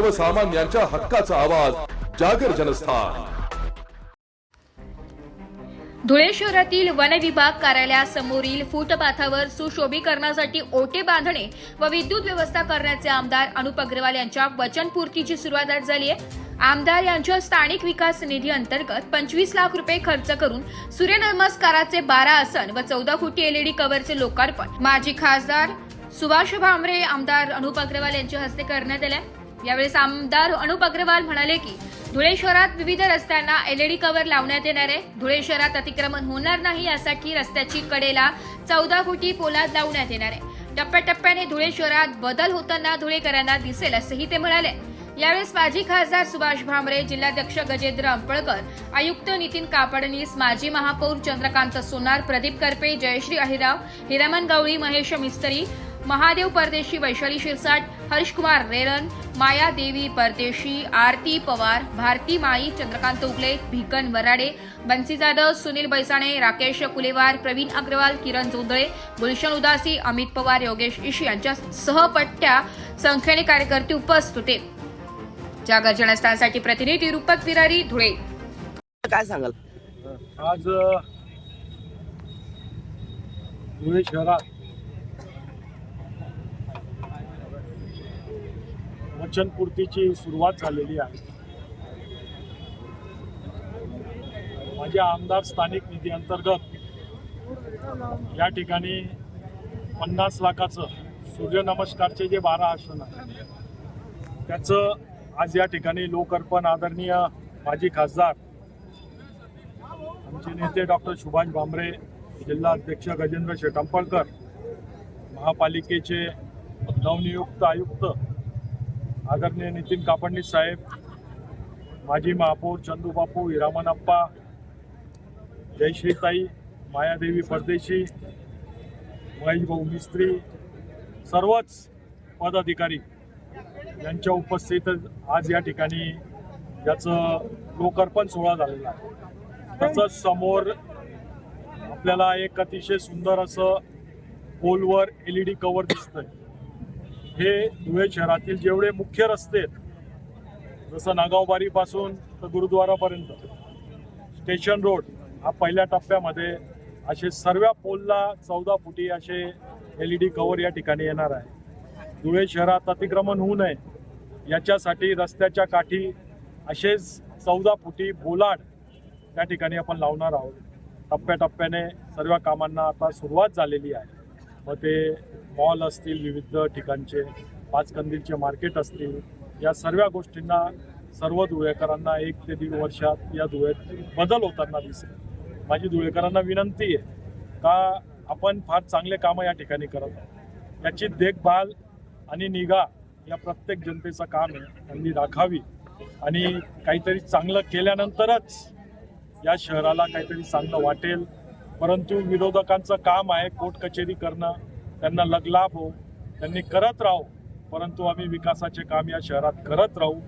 सर्वसामान्यांच्या हक्काचा आवाज जागर जनस्थान. धुळे शहरातील वन विभाग कार्यालयासमोरील फुटपाथावर सुशोभीकरणासाठी ओटे बांधणे व विद्युत व्यवस्था करण्याचे आमदार अनुप अग्रवाल यांच्या वचनपूर्तीची सुरुवात आज झाली आहे. आमदार यांच्या स्थानिक विकास निधी अंतर्गत पंचवीस लाख रुपये खर्च करून सूर्यनमस्काराचे बारा आसन व चौदा फुटी एलईडी कव्हरचे लोकार्पण माजी खासदार सुभाष भामरे आमदार अनुप अग्रवाल यांच्या हस्ते करण्यात आले यावेळेस आमदार अनुप अग्रवाल म्हणाले की धुळे शहरात विविध रस्त्यांना एलईडी कव्हर लावण्यात येणार आहे. धुळे शहरात अतिक्रमण होणार नाही यासाठी रस्त्याची कडेला चौदा फुटी पोलाद लावण्यात येणार आहे. टप्प्याटप्प्याने धुळे शहरात बदल होताना धुळेकरांना दिसेल असंही ते म्हणाले. यावेळेस माजी खासदार सुभाष भामरे जिल्हाध्यक्ष गजेंद्र अंपळकर आयुक्त नितीन कापडणीस माजी महापौर चंद्रकांत सोनार प्रदीप करपे जयश्री अहिराव हिरामन गवळी महेश मिस्त्री महादेव परदेशी वैशाली शिरसाट हर्षकुमार रेरन माया देवी परदेशी आरती पवार भारती माई चंद्रकांत उगले भिकन वराडे बन्सी जाधव सुनील बैसाणे राकेश कुलेवार प्रवीण अग्रवाल किरण जोंधळे गुलशन उदासी अमित पवार योगेश इशी यांच्या सहपट्ट्या संख्येने कार्यकर्ते उपस्थित होते. जागर जनस्थानसाठी प्रतिनिधी रूपक विरारी धुळे. काय सांगाल? आज धुळे शहरात वचनपूर्तीची सुरुवात झालेली आहे. माझे आमदार स्थानिक निधी अंतर्गत या ठिकाणी पन्नास लाखाचं सूर्यनमस्कारचे जे बारा आसन आहे त्याचं आज या ठिकाणी लोकर्पण आदरणीय माजी खासदार आमचे नेते डॉक्टर सुभाष भामरे जिल्हा अध्यक्ष गजेंद्र शेटांपळकर महापालिकेचे नवनियुक्त आयुक्त आदरणीय नितीन कापडणीस साहेब माजी महापौर चंदूबापू हिरामनप्पा जयश्रीताई मायादेवी परदेशी महेशभाऊ मिस्त्री सर्वच पदाधिकारी यांच्या उपस्थित आज या ठिकाणी याचं लोकार्पण सोहळा झालेला आहे. तसंच समोर आपल्याला एक अतिशय सुंदर असं पोलवर एल ई डी कवर दिसतंय. हे धुळे शहरातील जेवढे मुख्य रस्ते आहेत जसं नागावबारीपासून तर गुरुद्वारापर्यंत स्टेशन रोड हा पहिल्या टप्प्यामध्ये असे सर्व पोलला चौदा फुटी असे एल ई डी कवर या ठिकाणी येणार आहे. धुळे शहरात अतिक्रमण होऊ नये याच्यासाठी रस्त्याच्या काठी असेच चौदा फुटी बोलाड त्या ठिकाणी आपण लावणार आहोत. टप्प्याटप्प्याने सर्व कामांना आता सुरुवात झालेली आहे. मग ते मॉल असतील विविध ठिकाणचे पाच कंदीलचे मार्केट असतील या सर्व गोष्टींना सर्व धुळेकरांना एक ते दीड वर्षात या धुळ्यात बदल होताना दिसेल. माझी धुळेकरांना विनंती आहे का आपण फार चांगले कामं या ठिकाणी करत आहोत. याची देखभाल आणि निगा या प्रत्येक जनतेचं काम आहे त्यांनी राखावी. आणि काहीतरी चांगलं केल्यानंतरच या शहराला काहीतरी चांगलं वाटेल. परंतु विरोधकांचं काम आहे कोर्ट कचेरी करणं त्यांना लगलाभ हो त्यांनी करत राहू परंतु आम्ही विकासाचे काम या शहरात करत राहू.